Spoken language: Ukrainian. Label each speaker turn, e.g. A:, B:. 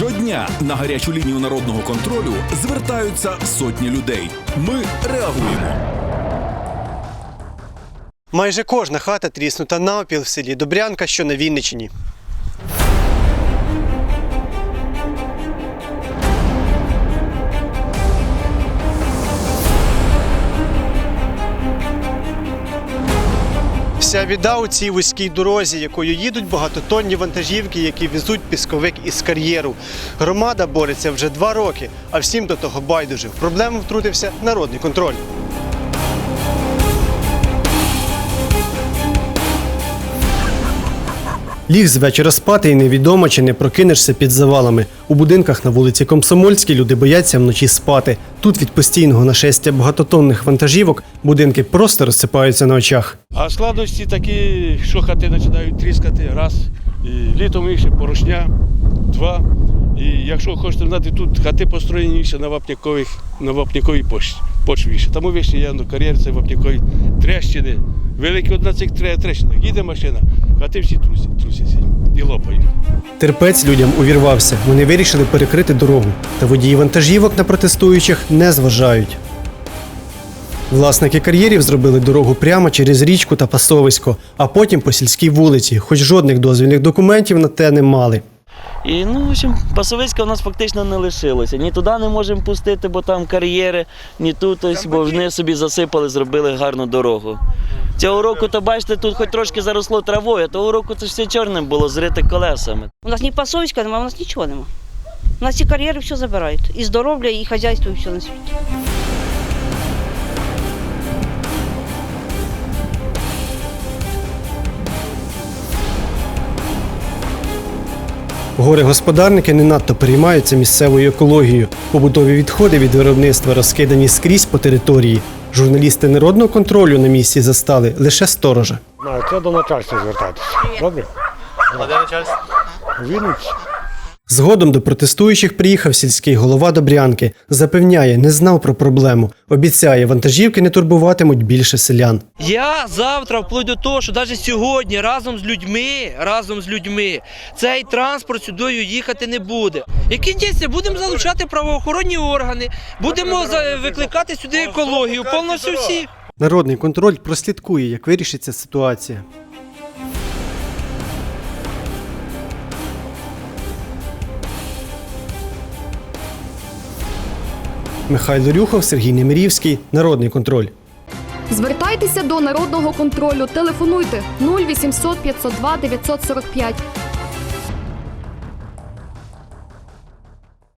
A: Щодня на гарячу лінію народного контролю звертаються сотні людей. Ми реагуємо.
B: Майже кожна хата тріснута навпіл в селі Добрянка, що на Вінниччині. Вся біда у цій вузькій дорозі, якою їдуть багатотонні вантажівки, які везуть пісковик із кар'єру. Громада бореться вже два роки, а всім до того байдуже. Проблему втрутився народний контроль. Ліг з вечора спати і невідомо, чи не прокинешся під завалами. У будинках на вулиці Комсомольській люди бояться вночі спати. Тут від постійного нашестя багатотонних вантажівок будинки просто розсипаються на очах.
C: А складності такі, що хати починають тріскати, раз. І літом їх ще порожня, два. І якщо хочете знати, тут хати построєні ще на вапнякових, на вапняковій поч- почві. Тому вище я на кар'єр, це вапнякові трещини. Великі одна цих тре- трещинах. Їде машина, хати всі трусять, трусяться і лопають.
B: Терпець людям увірвався. Вони вирішили перекрити дорогу. Та водії вантажівок на протестуючих не зважають. Власники кар'єрів зробили дорогу прямо через річку та пасовисько, а потім по сільській вулиці, хоч жодних дозвільних документів на те не мали.
D: І ну, в общем, Пасовицька у нас фактично не лишилося. Ні туди не можемо пустити, бо там кар'єри, ні тут, ось, бо вони собі засипали, зробили гарну дорогу. Цього року, то бачите, тут хоч трошки заросло травою, а того року це все чорним було, зрите колесами.
E: У нас ні пасовичка немає, у нас нічого нема. У нас ці кар'єри все забирають. І здоров'я, і хазяйство, і все на світі.
B: Горе-господарники не надто переймаються місцевою екологією. Побутові відходи від виробництва розкидані скрізь по території. Журналісти народного контролю на місці застали лише сторожа.
F: Це до начальства звертатися. Добре? А де начальство? Вінниці.
B: Згодом до протестуючих приїхав сільський голова Добрянки. Запевняє, не знав про проблему. Обіцяє, вантажівки не турбуватимуть більше селян.
G: Я завтра, вплоть до того, що навіть сьогодні разом з людьми, разом з людьми, цей транспорт сюди їхати не буде. Які дійсно будемо залучати правоохоронні органи, будемо викликати сюди екологію, повністю всіх.
B: Народний контроль прослідкує, як вирішиться ситуація. Михайло Рюхов, Сергій Немирівський. Народний контроль.
H: Звертайтеся до народного контролю. Телефонуйте 0800 502 945